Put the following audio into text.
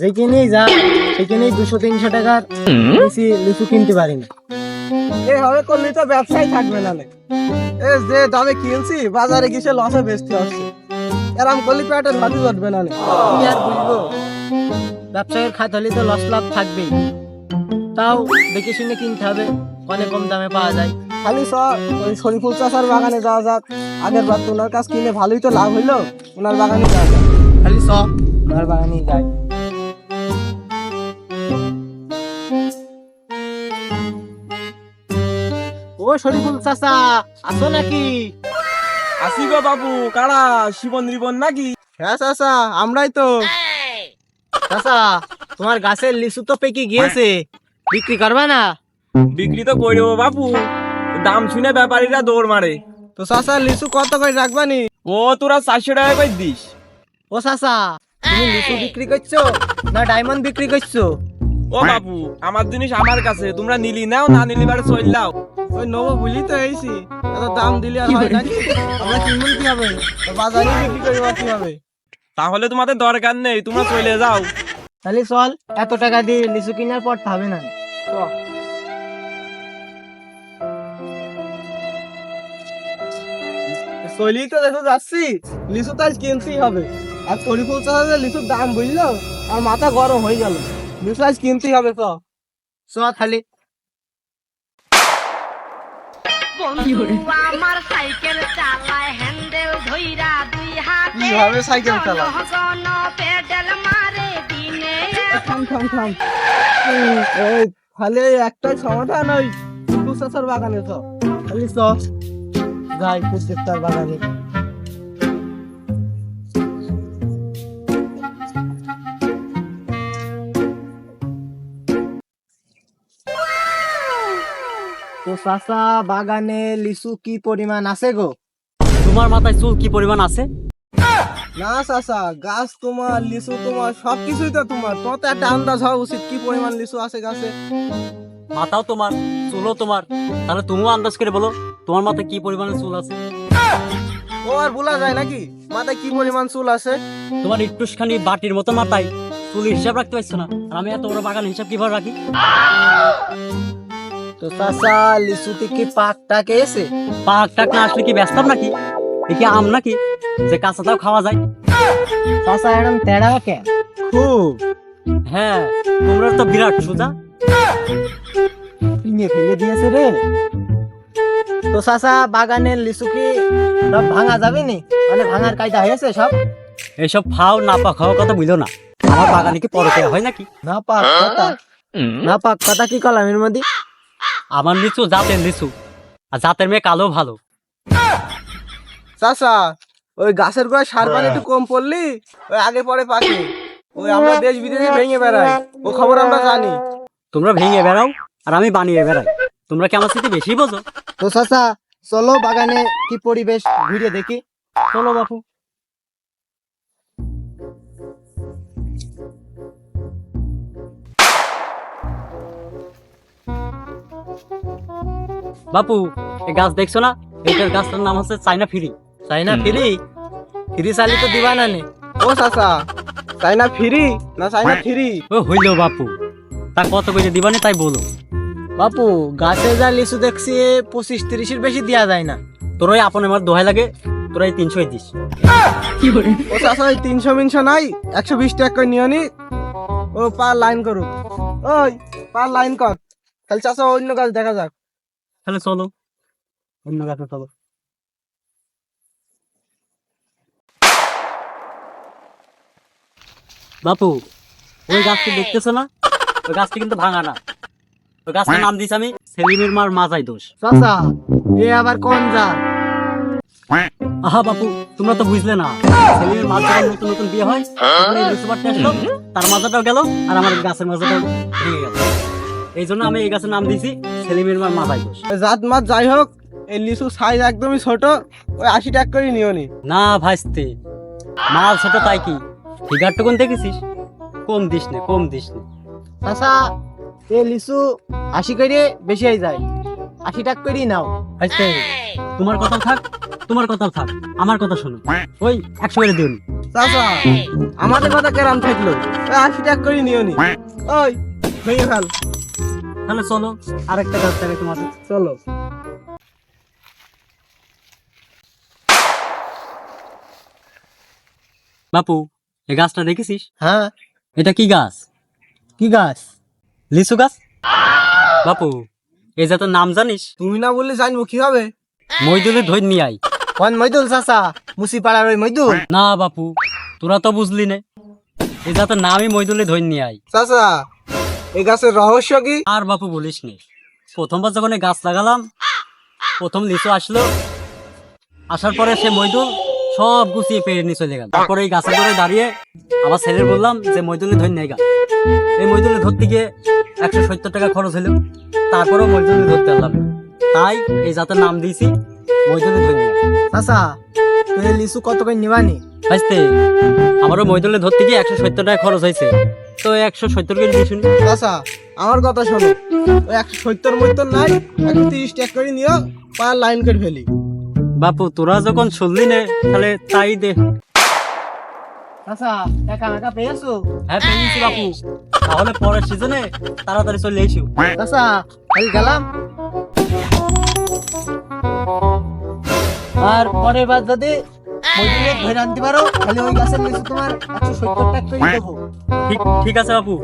যেখানেই যা সেখানেই দুশো তিনশো টাকার বেশি লিচু কিনতে পারি না। এভাবে করলে তো ব্যবসায় থাকবে না এ যে দামে কিনছি বাজারে গিয়ে লসে বেচতে হচ্ছে এরম করলে পেটের ভাতি জটবে না। কি আর বুঝব ব্যবসায়ের খাত হলে তো লস লাভ থাকবেই। তাও দেখে শুনে কিনতে হবে অনেক কম দামে পাওয়া যায়। খালি স ওই শরীফুল চাষার বাগানে যাওয়া যাক। আগের বার তো ওনার কাছ কিনে ভালোই তো লাভ হইল ওনার বাগানে যাওয়া যাক। খালি সব আমার বাগানেই যায় শরীফুল চাচা আসো নাকি? আসি গো বাবু কারা? শিবন রিবন নাকি? হ্যাঁ চাষা আমরাই তো। চাচা তোমার গাছের লিচু তো পেকে গিয়েছে। বিক্রি করবে না? বিক্রি তো করে দেবো বাবু দাম শুনে ব্যাপারীরা দৌড় মারে। তো চাষা লিচু কত করে রাখবানি ও তোরা চারশো টাকা করে দিস। ও চাচা তুমি লিচু বিক্রি করছ না ডায়মন্ড বিক্রি করছ? ও বাবু আমার জিনিস আমার কাছে তোমরা নিলি নাও না নিলি বারে চললাও ওই নেব বলি তো এইছি এত দাম দিলে আর হয় নাকি আমরা কিনবো কি হবে বাজারে বিক্রি করব কি হবে তাহলে তোমাদের দরকার নেই তোমরা চলে যাও। তাহলে চল এত টাকা দিয়ে লিচু কেনার পর হবে না। চলি তো দেখো যাচ্ছি লিচু তো আজ কিনতেই হবে। আর শরীফুল চাষা লিচুর দাম বুঝলো? আর মাথা গরম হয়ে গেল। লিচু কিনতেই হবে তো। চ খালি। আমার সাইকেল চালায় হ্যান্ডেল ধইরা দুই হাতে। কীভাবে সাইকেল চালায়? পেডেল মারে দিনে থাম থাম থাম। এই খালি একটাই সমাধান ওই চাষার বাগানে তো। খালি চ যাই প্রত্যেকটার বাগানে। তো চাচা বাগানে লিচু কি পরিমাণ আছে গো? তোমার মাথায় চুল কি পরিমাণ আছে? না চাষা গাছ তোমার লিচু তোমার সবকিছুই তো তোমার তোমার তো একটা আন্দাজ হওয়া উচিত কি পরিমাণ লিচু আছে গাছে। মাথাও তোমার চুলও তোমার তাহলে তুমিও আন্দাজ করে বলো তোমার মাথায় কি পরিমাণে চুল আছে? ও আর বলা যায় নাকি? মাথায় কি পরিমাণ চুল আছে? তোমার একটুখানি বাটির মতো মাথায়। চুল হিসাব রাখতে পারছ না? আর আমি এত বড় বাগান হিসাব কীভাবে রাখি তো চাচা লিচুতে কি পাকটা এসে পাক টাক না আসলে কি ব্যস্তাম নাকি? এ আম নাকি? যে কাঁচাটাও খাওয়া যায়। চাচা এরকম তেড়া কে? খুব। হ্যাঁ তোমরা তো বিরাট সোজা। ভেঙে ফেলে দিয়েছে রে। তো চাচা বাগানের লিচু কি সব ভাঙা যাবে নি? মানে ভাঙার কায়দা হয়েছে সব? এইসব ফাও না পা খাওয়ার কথা বুঝলো না। আমার বাগানে কি পরকে হয় নাকি? না পাক কথা? না পাক কথা কি কলাম এর মধ্যে? আমার লিচু জাতের লিচু আর জাতের মেয়ে কালো ভালো। চাচা ওই গাছের গোড়ায় সার পানি একটু কম পড়লি? ওই আগে পরে পাকে ওই আমরা দেশ বিদেশে ভেঙে বেড়াই। ও খবর আমরা জানি। তোমরা ভেঙে বেড়াও আর আমি বানিয়ে বেড়াই। তোমরা কি আমার সাথে বেশি বোঝো? তো চাচা চলো বাগানে কি পরিবেশ ঘুরে দেখি। চলো বাপু। বাপু এই গাছ দেখছ না? এইটার গাছটার নাম হচ্ছে চাইনা ফিরি। তাই না ফিরি? ফিরি চালি তো দিবা না নে। ও চাচা চাই না ফ্রি না চাই না ফ্রি? ও হইল বাপু। তা কত করে দিবানি তাই বলো। বাপু গাছে যা লিচু দেখছি পঁচিশ তিরিশের বেশি দেওয়া যায় না। তোর ওই আপন আমার দোহাই লাগে তোরা এই তিনশোই দিস ও চাচা ওই তিনশো মিনশো নাই একশো বিশ টাকা করে নিও নি? ও পার লাইন করুক। ওই পার লাইন কর। তাহলে চাচা অন্য গাছ দেখা যাক। তাহলে চলো। অন্য গাছে চলো। বাপু ওই গাছটি দেখতেছো না? ওই গাছটি কিন্তু ভাঙা না। ওই গাছটার নাম দিয়েছি আমি সেলিমের মার মাজাই দোষ। চাচা এ আবার কোন যা আহা বাপু তোমরা তো বুঝলে না। সেলিমের মাছ যখন নতুন নতুন বিয়ে হয়। লিচু পাড়তে আসলো তার মাজাটাও গেল আর আমার গাছের মাজাটাও ভেঙে গেল। এই জন্য আমি এই গাছের নাম দিয়েছি সেলিমের মার মাজাই দোষ জাত মাত যাই হোক এই লিচু সাইজ একদমই ছোট ওই আশি টাকা করে নিও নি। না ভাইস্তে মাল ছোট তাই কি? ফিগারটুকুন দেখেছিস? কম দিস নে কম দিস নে। চাচা এ লিচু আশি করে বেশি হয়ে যায়। আশি টাকা করেই নাও। ভাইস্তে তোমার কথা থাক তোমার কথা থাক আমার কথা শোনো। ওই একশো করে দিও চাচা আমাদের কথা কেরাম থাকল। আশি টাকা করে নিও নি। ওই ভেঙে ফেল তাহলে চলো আরেকটা গাছ দেখাই তোমাদের। চলো। বাপু এই গাছটা দেখেছিস? হ্যাঁ। এটা কি গাছ? কি গাছ? লিচু গাছ? বাপু এই জাতের নাম জানিস? তুমি না বললে জানব কি হবে? মইদুলের ধৈর নিয়ে আই কোন মইদুল চাচা? মুসি পাড়ার ওই মইদুল? না বাপু তোরা তো বুঝলি না। এই জাতের নামই মইদুলে ধৈর নিয়ে আই চাচা এই গাছের রহস্য কি? আর বাপু বলিস নি। প্রথমবার যখন এই গাছ লাগালাম প্রথম লিচু আসলো। আসার পরে সে মইদুল সব গুছিয়ে পেরে নিয়ে চলে গেল। তারপরে এই গাছের ধরে দাঁড়িয়ে আমার ছেলের বললাম যে মইদুলে ধর নেই গা। এই মইদুলে ধরতে গিয়ে একশো সত্তর টাকা খরচ হলো। তারপরেও মইদুলে ধরতে পারলাম তাই এই জাতের নাম দিয়েছি মইদুলে ধর চাচা তুই লিচু কত করে নিবানি? বুঝতে আমারও মইদুলে ধরতে গিয়ে একশো সত্তর টাকা খরচ হয়েছে। তো একশো সত্তর দিয়ে শুনি। চাচা আমার কথা শোনো। ওই একশো সত্তর মত্তর নাই একশো তিরিশ করে নিও পার লাইন করে ফেলি। বাপু তোরা যখন শুনলি নে তাহলে তাই দে। চাচা টাকা মেকা পেয়েছ? হ্যাঁ পেয়েছি বাপু। তাহলে পরের সিজনে তাড়াতাড়ি চলে এসো। তাহলে গেলাম। আর পরের বার যদি আনতে পারো ঠিক ঠিক আছে বাপু।